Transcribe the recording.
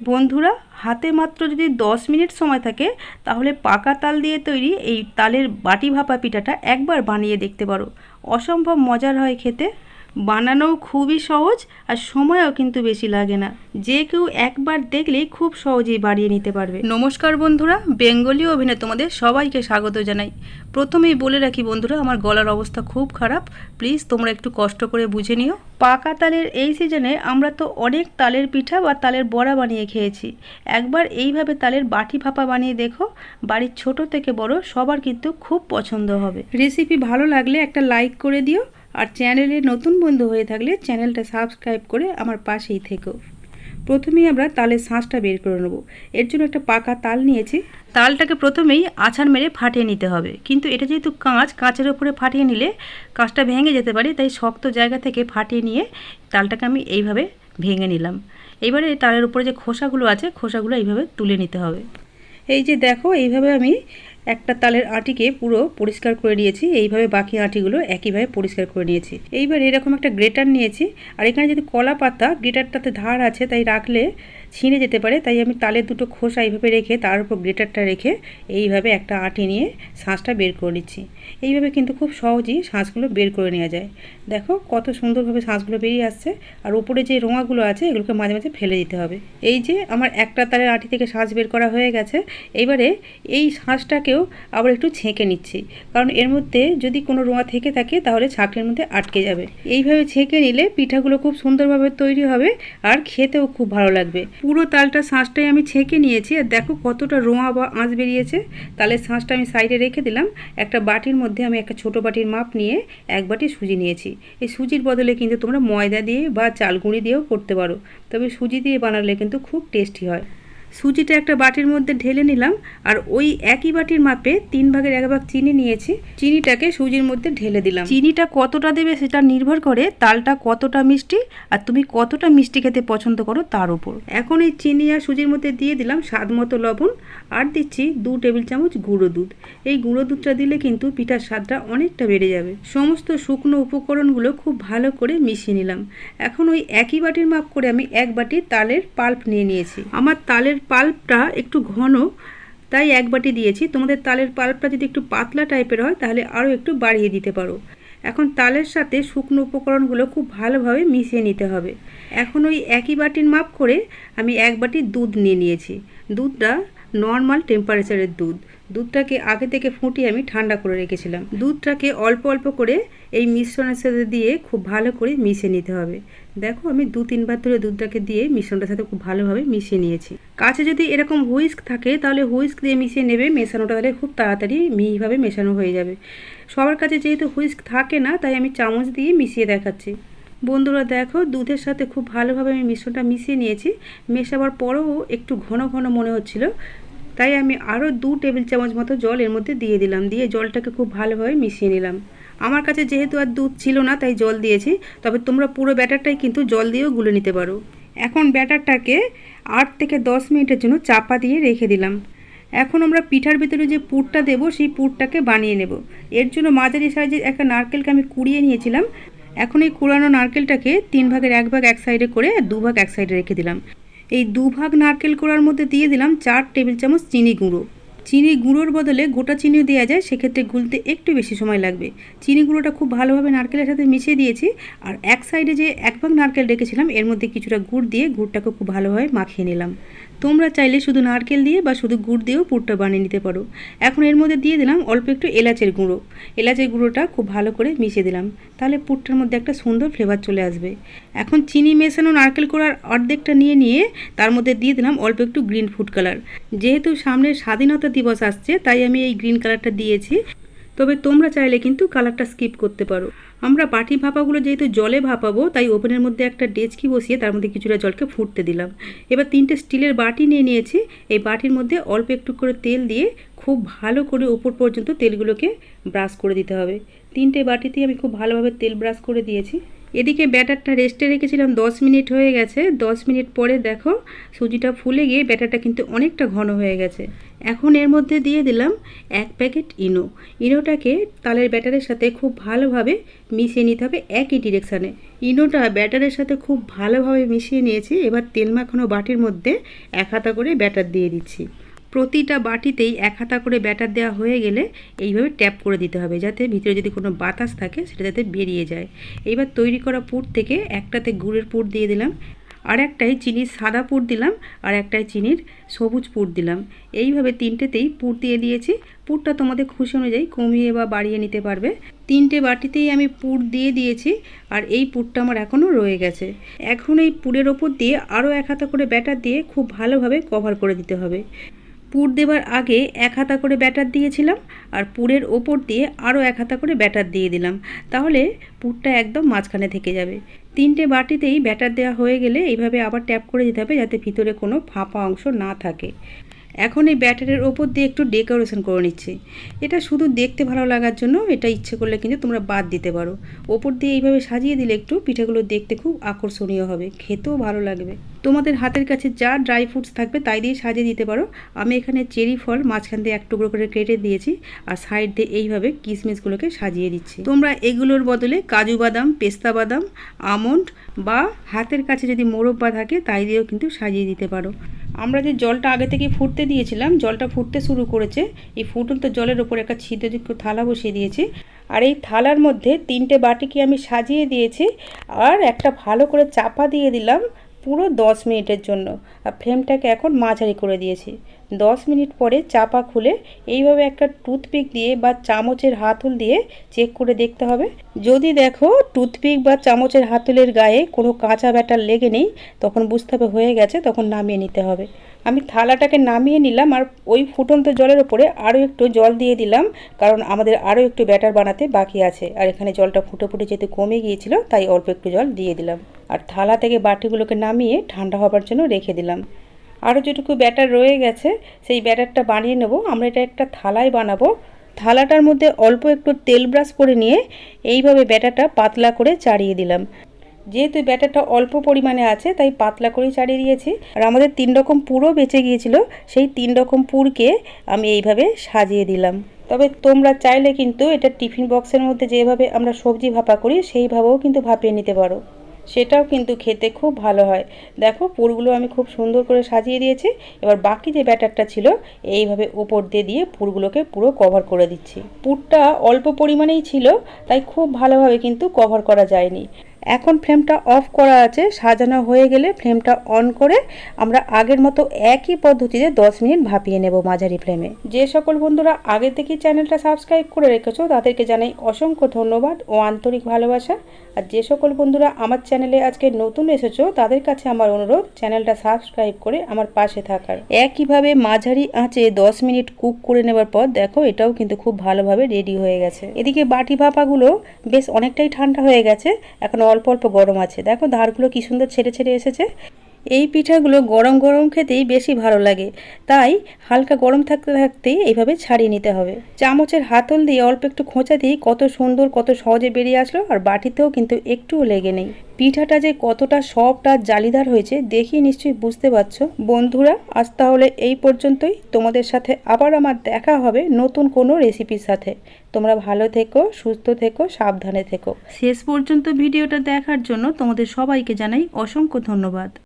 বন্ধুরা, হাতে মাত্র যদি দশ মিনিট সময় থাকে, তাহলে পাকা তাল দিয়ে তৈরি এই তালের বাটি ভাপা পিঠাটা একবার বানিয়ে দেখতে পারো। অসম্ভব মজার হয় খেতে। বানানোও খুবই সহজ আর সময়ও কিন্তু বেশি লাগে না। যে কেউ একবার দেখলেই খুব সহজেই বাড়িয়ে নিতে পারবে। নমস্কার বন্ধুরা বেঙ্গলি অভিনয় তোমাদের সবাইকে স্বাগত জানাই। প্রথমেই বলে রাখি বন্ধুরা আমার গলার অবস্থা খুব খারাপ। প্লিজ তোমরা একটু কষ্ট করে বুঝে নিও। পাকা তালের এই সিজনে আমরা তো অনেক তালের পিঠা বা তালের বড়া বানিয়ে খেয়েছি। একবার এইভাবে তালের বাটি ফাপা বানিয়ে দেখো বাড়ির ছোট থেকে বড় সবার কিন্তু খুব পছন্দ হবে। রেসিপি ভালো লাগলে একটা লাইক করে দিও। আর চ্যানেলে নতুন বন্ধু হয়ে থাকলে চ্যানেলটা সাবস্ক্রাইব করে আমার পাশেই থেকো। প্রথমেই আমরা তালের শাঁসটা বের করে নেব। এর জন্য একটা পাকা তাল নিয়েছি। তালটাকে প্রথমেই আছাড় মেরে ফাটিয়ে নিতে হবে। কিন্তু এটা যেহেতু কাঁচ, কাঁচের ওপরে ফাটিয়ে নিলে কাঁচটা ভেঙে যেতে পারে, তাই শক্ত জায়গা থেকে ফাটিয়ে নিয়ে তালটাকে আমি এইভাবে ভেঙে নিলাম। এবারে তালের উপরে যে খোসাগুলো আছে, খোসাগুলো এইভাবে তুলে নিতে হবে। এই যে দেখো, এইভাবে আমি একটা তালের আটিকে পুরো পরিষ্কার করে নিয়েছি, এইভাবে বাকি আটিগুলো একইভাবে পরিষ্কার করে নিয়েছি। এইবার এরকম একটা গ্রেটার নিয়েছি, আর এখানে যদি কলা পাতা গ্রেটারটাতে ধার আছে, তাই রাখলে ছিঁড়ে যেতে পারে, তাই আমি তালের দুটো খোসা এইভাবে রেখে, তার উপর গ্রেটারটা রেখে এইভাবে একটা আটি নিয়ে শাঁসটা বের করে নিচ্ছি। এইভাবে কিন্তু খুব সহজেই শাঁসগুলো বের করে নেওয়া যায়। দেখো কত সুন্দরভাবে শাঁসগুলো বেরিয়ে আসছে, আর উপরে যে রোঙাগুলো আছে, এগুলোকে মাঝে মাঝে ফেলে দিতে হবে। এই যে আমার একটা তালের আটি থেকে শাঁস বের করা হয়ে গেছে, এবারে এই শাঁসটাকেও আবার একটু ছেঁকে নিচ্ছি। কারণ এর মধ্যে যদি কোনো রোঁয়া থেকে থাকে, তাহলে ছাঁকনির মধ্যে আটকে যাবে। এইভাবে ছেঁকে নিলে পিঠাগুলো খুব সুন্দরভাবে তৈরি হবে, আর খেতেও খুব ভালো লাগবে। পুরো তালটা শাঁসটাই আমি ছেঁকে নিয়েছি আর দেখো কতটা রোঁয়া বা আঁচ বেরিয়েছে। তালের শাঁসটা আমি সাইডে রেখে দিলাম। একটা বাটির মধ্যে আমি একটা ছোট বাটির মাপ নিয়ে এক বাটি সুজি নিয়েছি। এই সুজির বদলে কিন্তু তোমরা ময়দা দিয়ে বা চালগুঁড়ি দিয়েও করতে পারো। তবে সুজি দিয়ে বানালে কিন্তু খুব টেস্টি হয়। সুজিটা একটা বাটির মধ্যে ঢেলে নিলাম আর ওই একই বাটির মাপে তিন ভাগের এক ভাগ চিনি নিয়েছি। চিনিটাকে সুজির মধ্যে ঢেলে দিলাম। চিনিটা কতটা দেবে সেটা নির্ভর করে তালটা কতটা মিষ্টি আর তুমি কতটা মিষ্টি খেতে পছন্দ করো তার উপর। এখন এই চিনি আর সুজির মধ্যে দিয়ে দিলাম স্বাদ মতো লবণ আর দিচ্ছি দু টেবিল চামচ গুঁড়ো দুধ। এই গুঁড়ো দুধটা দিলে কিন্তু পিঠার স্বাদটা অনেকটা বেড়ে যাবে। সমস্ত শুকনো উপকরণগুলো খুব ভালো করে মিশিয়ে নিলাম। এখন ওই একই বাটির মাপ করে আমি এক বাটি তালের পাল্প নিয়ে নিয়েছি। আমার তালের পাল্পটা একটু ঘন, তাই এক বাটি দিয়েছি। তোমাদের তালের পাল্পটা যদি একটু পাতলা টাইপের হয়, তাহলে আরও একটু বাড়িয়ে দিতে পারো। এখন তালের সাথে শুকনো উপকরণগুলো খুব ভালোভাবে মিশিয়ে নিতে হবে। এখন ওই একই বাটির মাপ করে আমি এক বাটি দুধ নিয়ে নিয়েছি। দুধটা নর্মাল টেম্পারেচারের দুধ। দুধটাকে আগে থেকে ফুটিয়ে আমি ঠান্ডা করে রেখেছিলাম। দুধটাকে অল্প অল্প করে এই মিশ্রণের সাথে দিয়ে খুব ভালো করে মিশিয়ে নিতে হবে। দেখো, আমি দু, তিনবার ধরে দুধটাকে দিয়ে মিশ্রণটার সাথে খুব ভালোভাবে মিশিয়ে নিয়েছি। কাছে যদি এরকম হুইস্ক থাকে, তাহলে হুইস্ক দিয়ে মিশিয়ে নেবে, মেশানোটা তাহলে খুব তাড়াতাড়ি মিহিভাবে মেশানো হয়ে যাবে। সবার কাছে যেহেতু হুইস্ক থাকে না, তাই আমি চামচ দিয়ে মিশিয়ে দেখাচ্ছি। বন্ধুরা দেখো, দুধের সাথে খুব ভালোভাবে আমি মিশ্রণটা মিশিয়ে নিয়েছি। মেশাবার পরেও একটু ঘন ঘন মনে হচ্ছিল। তাই আমি আরও দু টেবিল চামচ মতো জল এর মধ্যে দিয়ে দিলাম, দিয়ে জলটাকে খুব ভালোভাবে মিশিয়ে নিলাম। আমার কাছে যেহেতু আর দুধ ছিল না, তাই জল দিয়েছি। তবে তোমরা পুরো ব্যাটারটাই কিন্তু জল দিয়েও গুলে নিতে পারো। এখন ব্যাটারটাকে আট থেকে দশ মিনিটের জন্য চাপা দিয়ে রেখে দিলাম। এখন আমরা পিঠার ভিতরে যে পুরটা দেব, সেই পুরটাকে বানিয়ে নেব। এর জন্য মাঝারি সাইজের একটা নারকেলকে আমি কুড়িয়ে নিয়েছিলাম। এখন এই কুড়ানো নারকেলটাকে তিন ভাগের এক ভাগ এক সাইডে করে দু ভাগ এক সাইডে রেখে দিলাম। এই দু ভাগ নারকেল কোড়ার মধ্যে দিয়ে দিলাম চার টেবিল চামচ চিনি গুঁড়ো। চিনি গুঁড়োর বদলে গোটা চিনিও দেওয়া যায়, সেক্ষেত্রে গুলতে একটু বেশি সময় লাগবে। চিনি গুঁড়োটা খুব ভালোভাবে নারকেলের সাথে মিশিয়ে দিয়েছি আর এক সাইডে যে এক ভাগ নারকেল রেখেছিলাম, এর মধ্যে কিছুটা গুড় দিয়ে গুড়টাকে খুব ভালোভাবে মাখিয়ে নিলাম। তোমরা চাইলে শুধু নারকেল দিয়ে বা শুধু গুড় দিয়েও পুরটা বানিয়ে নিতে পারো। এখন এর মধ্যে দিয়ে দিলাম অল্প একটু এলাচের গুঁড়ো। এলাচের গুঁড়োটা খুব ভালো করে মিশিয়ে দিলাম। তাহলে পুরটার মধ্যে একটা সুন্দর ফ্লেভার চলে আসবে। এখন চিনি, মেশানো নারকেল করার অর্ধেকটা নিয়ে নিয়ে তার মধ্যে দিয়ে দিলাম অল্প একটু গ্রিন ফুড কালার। যেহেতু সামনে স্বাধীনতা দিবস আসছে, তাই আমি এই গ্রিন কালারটা দিয়েছি। তবে তোমরা চাইলে কিন্তু কালারটা স্কিপ করতে পারো। আমরা বাটি ভাপাগুলো যেহেতু জলে ভাপাবো, তাই ওভেনের মধ্যে একটা ডেচকি বসিয়ে তার মধ্যে কিছুটা জলকে ফুটতে দিলাম। এবার তিনটে স্টিলের বাটি নিয়ে নিয়েছি। এই বাটির মধ্যে অল্প একটু করে তেল দিয়ে খুব ভালো করে ওপর পর্যন্ত তেলগুলোকে ব্রাশ করে দিতে হবে। তিনটে বাটিতেই আমি খুব ভালোভাবে তেল ব্রাশ করে দিয়েছি। এদিকে ব্যাটারটা রেস্টে রেখেছিলাম, দশ মিনিট হয়ে গেছে। দশ মিনিট পরে দেখো, সুজিটা ফুলে গিয়ে ব্যাটারটা কিন্তু অনেকটা ঘন হয়ে গেছে। এখন এর মধ্যে দিয়ে দিলাম এক প্যাকেট ইনো। ইনোটাকে তালের ব্যাটারের সাথে খুব ভালোভাবে মিশিয়ে নিতে হবে একই ডিরেকশানে ইনোটা ব্যাটারের সাথে খুব ভালোভাবে মিশিয়ে নিয়েছি, এবার তেল মাখানো বাটির মধ্যে এক হাতা করে ব্যাটার দিয়ে দিচ্ছি। প্রতিটা বাটিতেই এক হাতা করে ব্যাটার দেওয়া হয়ে গেলে এইভাবে ট্যাপ করে দিতে হবে, যাতে ভিতরে যদি কোনো বাতাস থাকে সেটা যাতে বেরিয়ে যায়। এইবার তৈরি করা পুর থেকে একটাতে গুড়ের পুর দিয়ে দিলাম। আর একটাই চিনির সাদা পুর দিলাম, আর একটাই চিনির সবুজ পুর দিলাম। এইভাবে তিনটেতেই পুর দিয়ে দিয়েছি। পুরটা তোমাদের খুশি অনুযায়ী কমিয়ে বা বাড়িয়ে নিতে পারবে। তিনটে বাটিতেই আমি পুর দিয়ে দিয়েছি, আর এই পুরটা আমার এখনও রয়ে গেছে। এখন এই পুরের ওপর দিয়ে আরও এক হাতা করে ব্যাটার দিয়ে খুব ভালোভাবে কভার করে দিতে হবে। পুর দেওয়ার আগে এক হাতা করে ব্যাটার দিয়েছিলাম, আর পুরের ওপর দিয়ে আরও এক হাতা করে ব্যাটার দিয়ে দিলাম। তাহলে পুরটা একদম মাঝখানে থেকে যাবে। তিনটে বাটিতেই ব্যাটার দেওয়া হয়ে গেলে এইভাবে আবার ট্যাপ করে দিতে হবে যাতে ভিতরে কোনো ফাঁপা অংশ না থাকে। এখন এই ব্যাটারের ওপর দিয়ে একটু ডেকোরেশন করে নিচ্ছি। এটা শুধু দেখতে ভালো লাগার জন্য, এটা ইচ্ছে করলে কিন্তু তোমরা বাদ দিতে পারো। ওপর দিয়ে এইভাবে সাজিয়ে দিলে একটু পিঠাগুলো দেখতে খুব আকর্ষণীয় হবে, খেতেও ভালো লাগবে। তোমাদের হাতের কাছে যা ড্রাই ফ্রুটস থাকবে তাই দিয়ে সাজিয়ে দিতে পারো। আমি এখানে চেরি ফল মাঝখান দিয়ে এক টুকরো করে কেটে দিয়েছি আর সাইড দিয়ে এইভাবে কিশমিশগুলোকে সাজিয়ে দিচ্ছি। তোমরা এগুলোর বদলে কাজু বাদাম, পেস্তা বাদাম, আমন্ড বা হাতের কাছে যদি মোরব্বা থাকে তাই দিয়েও কিন্তু সাজিয়ে দিতে পারো। আমরা যে জলটা আগে থেকে ফুটতে দিয়েছিলাম, জলটা ফুটতে শুরু করেছে। এই ফুটন্ত জলের ওপর একটা ছিদ্রযুক্ত থালা বসিয়ে দিয়েছি। আর এই থালার মধ্যে তিনটে বাটিকে আমি সাজিয়ে দিয়েছি আর একটা ভালো করে চাপা দিয়ে দিলাম পুরো দশ মিনিটের জন্য। আর ফ্লেমটাকে এখন মাঝারি করে দিয়েছি। দশ মিনিট পরে চাপা খুলে এইভাবে একটা টুথপিক দিয়ে বা চামচের হাতল দিয়ে চেক করে দেখতে হবে। যদি দেখো টুথপিক বা চামচের হাতলের গায়ে কোনো কাঁচা ব্যাটার লেগে নেই, তখন বুঝতে হবে হয়ে গেছে, তখন নামিয়ে নিতে হবে। আমি থালাটাকে নামিয়ে নিলাম আর ওই ফুটন্ত জলের ওপরে আরও একটু জল দিয়ে দিলাম, কারণ আমাদের আরও একটু ব্যাটার বানাতে বাকি আছে। আর এখানে জলটা ফুটে ফুটে যেহেতু কমে গিয়েছিল, তাই অল্প একটু জল দিয়ে দিলাম। আর থালা থেকে বাটিগুলোকে নামিয়ে ঠান্ডা হবার জন্য রেখে দিলাম। আরও যেটুকু ব্যাটার রয়ে গেছে, সেই ব্যাটারটা বানিয়ে নেব। আমরা এটা একটা থালায় বানাবো। থালাটার মধ্যে অল্প একটু তেল ব্রাশ করে নিয়ে এইভাবে ব্যাটারটা পাতলা করে চাড়িয়ে দিলাম। যেহেতু ব্যাটারটা অল্প পরিমাণে আছে, তাই পাতলা করেই চাড়িয়ে দিয়েছি। আর আমাদের তিন রকম পুরও বেঁচে গিয়েছিল, সেই তিন রকম পুরকে আমি এইভাবে সাজিয়ে দিলাম। তবে তোমরা চাইলে কিন্তু এটা টিফিন বক্সের মধ্যে যেভাবে আমরা সবজি ভাপা করি, সেইভাবেও কিন্তু ভাপিয়ে নিতে পারো। সেটাও কিন্তু খেতে খুব ভালো হয়। দেখো পুরগুলো আমি খুব সুন্দর করে সাজিয়ে দিয়েছি। এবার বাকি যে ব্যাটারটা ছিল, এইভাবে ওপর দিয়ে দিয়ে পুরগুলোকে পুরো কভার করে দিচ্ছি। পুরটা অল্প পরিমাণেই ছিল, তাই খুব ভালোভাবে কিন্তু কভার করা যায়নি। এখন ফ্লেমটা অফ করা আছে, সাজানো হয়ে গেলে ফ্লেমটা অন করে আমরা আগের মতো একই পদ্ধতিতে দশ মিনিট ভাপিয়ে নেব মাঝারি ফ্লেমে। যে সকল বন্ধুরা আগে থেকেই চ্যানেলটা সাবস্ক্রাইব করে রেখেছো, তাদেরকে জানাই অসংখ্য ধন্যবাদ ও আন্তরিক ভালোবাসা। আর যে সকল বন্ধুরা আমার চ্যানেলে আজকে নতুন এসেছ, তাদের কাছে আমার অনুরোধ, চ্যানেলটা সাবস্ক্রাইব করে আমার পাশে থাকার। একইভাবে মাঝারি আঁচে দশ মিনিট কুক করে নেবার পর দেখো, এটাও কিন্তু খুব ভালোভাবে রেডি হয়ে গেছে। এদিকে বাটি ভাপাগুলো বেশ অনেকটাই ঠান্ডা হয়ে গেছে, এখন অল্প অল্প গরম আছে। দেখো ধারগুলো কি সুন্দর ছেড়ে ছেড়ে এসেছে। এই পিঠাগুলো গরম গরম খেতেই বেশি ভালো লাগে। তাই হালকা গরম থাকতে থাকতেই এইভাবে ছাড়িয়ে নিতে হবে। চামচের হাতল দিয়ে অল্প একটু খোঁচা দিয়ে কত সুন্দর, কত সহজে বেরিয়ে আসলো আর বাটিতেও কিন্তু একটুও লেগে নেই। পিঠাটা যে কতটা সফট আর জালিদার হয়েছে দেখি নিশ্চয়ই বুঝতে পারছ। বন্ধুরা, আজ তাহলে এই পর্যন্তই। তোমাদের সাথে আবার আমার দেখা হবে নতুন কোনো রেসিপির সাথে। তোমরা ভালো থেকো, সুস্থ থেকো, সাবধানে থেকো। শেষ পর্যন্ত ভিডিওটা দেখার জন্য তোমাদের সবাইকে জানাই অসংখ্য ধন্যবাদ।